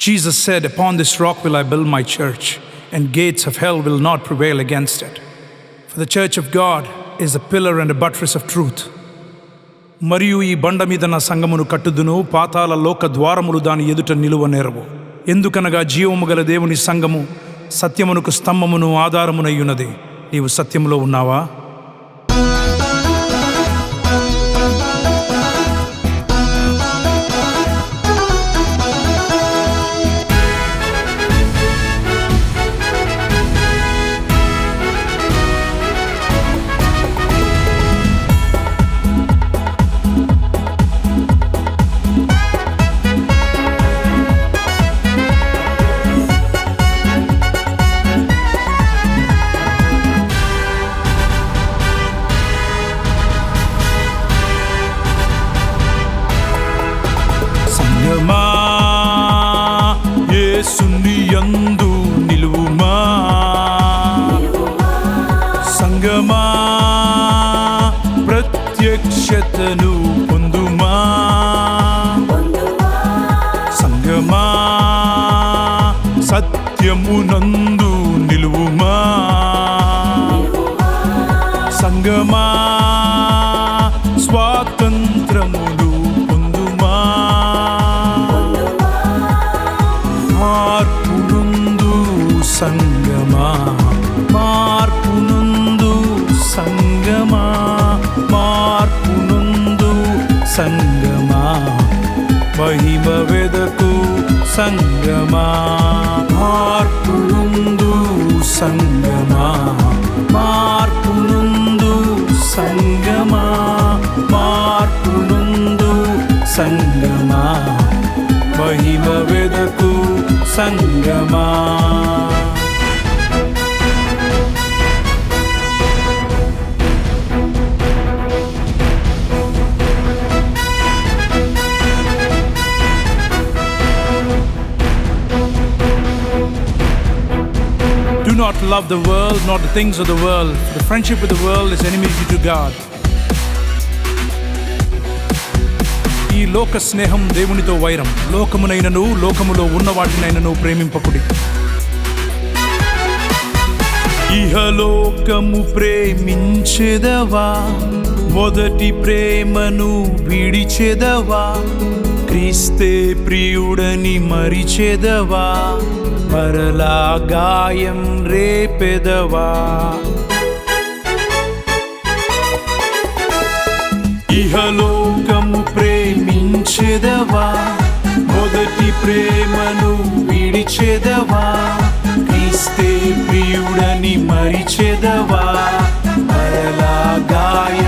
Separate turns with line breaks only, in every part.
Jesus said, Upon this rock will I build my church, and gates of hell will not prevail against it. For the church of God is a pillar and a buttress of truth. మరియు ఈ బండ మీద నా సంగమును కట్టుదును పాతాల లోక ద్వారములు దాని ఎదుట నిలువ నేరవు ఎందుకనగా జీవము గల దేవుని సంగము సత్యమునకు స్తంభమును ఆధారమునయ్యున్నది నీవు సత్యములో ఉన్నావా సత్యమునందు నిలువుమా. సంగమా స్వాతంత్రములు పొందుమా. మార్పునందు సంగమా మార్పునందు సంగమా. మార్పునందు సంగమా మహిమ వెదకు సంగమా. సంగమా? మార్పునందు సంగమా? మార్పునందు సంగమా? మహిమ వెదకు సంగమా? Not love the world, nor the things of the world. The friendship with the world is enmity to God. ఈ లోక స్నేహం దేవునితో వైరం లోకమునైనను లోకములో ఉన్న వాటినైనను ప్రేమింపకుడి ఇహలోకము ప్రేమించెదవా మొదటి ప్రేమను విడిచెదవా క్రీస్తే ప్రియుడని మరిచెదవా మరలా గాయం రేపెదవా? ఇహలోకము ప్రేమించెదవా? మొదటి ప్రేమను విడిచెదవా? క్రీస్తే ప్రియుడని మరిచెదవా? మరలా గాయం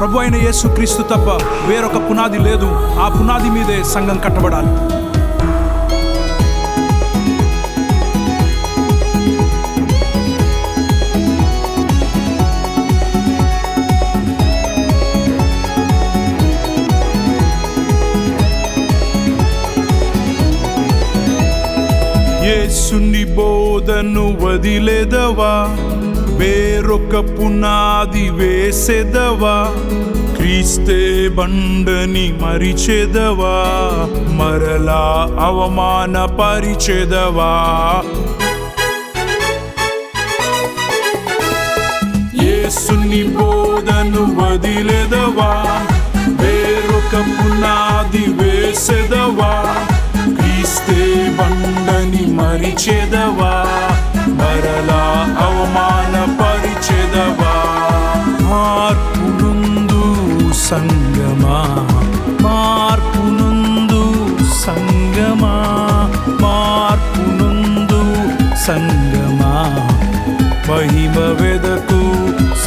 ప్రభు అయిన యేసు క్రీస్తు తప్ప వేరొక పునాది లేదు. ఆ పునాది మీదే సంఘం కట్టబడాలి. యేసుని బోధను వదిలేదవా? వేరొక పునాది వేసెదవా? క్రీస్తే బండని మరిచెదవా? మరలా అవమాన పరిచెదవా? యేసుని బోధను వదిలేదవా? వేరొక పునాది వేసెదవా?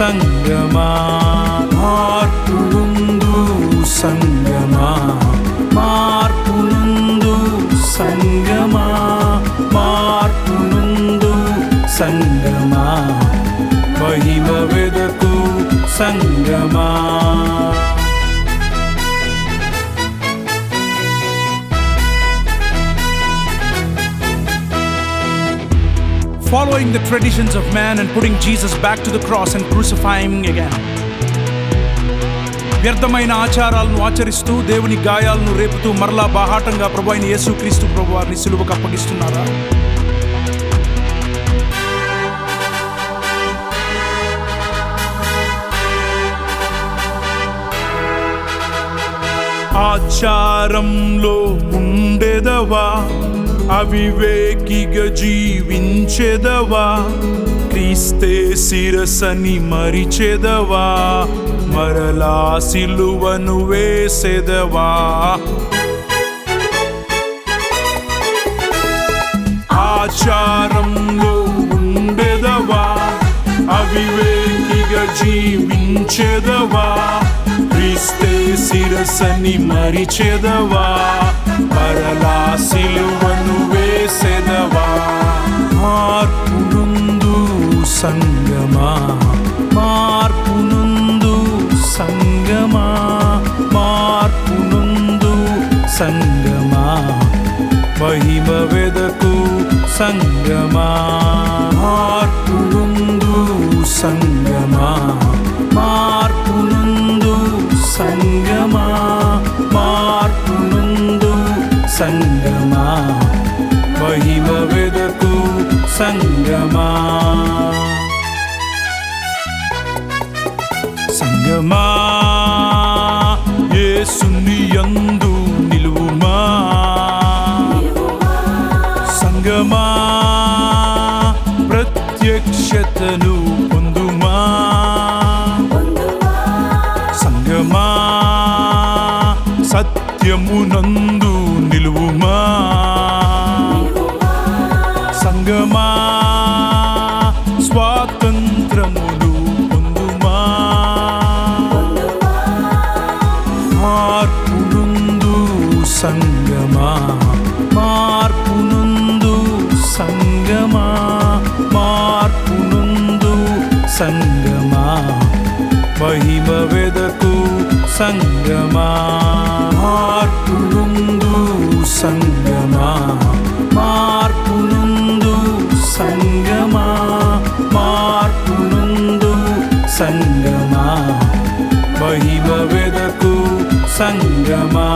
సంగమా following the traditions of man and putting Jesus back to the cross and crucifying again. వ్యర్థమైన ఆచారాలను ఆచరిస్తూ దేవుని గాయాలను రేపుతూ మరలా బాహాటంగా ప్రభు అయిన యేసుక్రీస్తు ప్రభు వారిని సులువుకు అప్పగిస్తున్నారా ఆచారంలో ఉండేదవా అవివేకిగా జీవించెదవా? క్రీస్తే శిరసని మరిచెదవా? మరలా సిలువను వేసెదవా? ఆచారంలో ఉండెదవా? అవివేకిగా జీవించెదవా? క్రీస్తే శిరసని మరిచెదవా? మరలా సిలువను వేసెదవా మార్పునందు సంగమా మార్పునందు సంగమా మార్పునందు సంగమా మహిమ వెదకు సంగమా మార్పునందు సంగమా సంగమా యేసుని యందు నిలువుమా? సంగమా ప్రత్యక్షతను పొందుమా? సంగమా సత్యమునందు నిలువుమా? సంగమా? మార్పునందు సంగమా? మార్పునందు సంగమా? మార్పునందు సంగమా? మహిమ వెదకు సంగమా?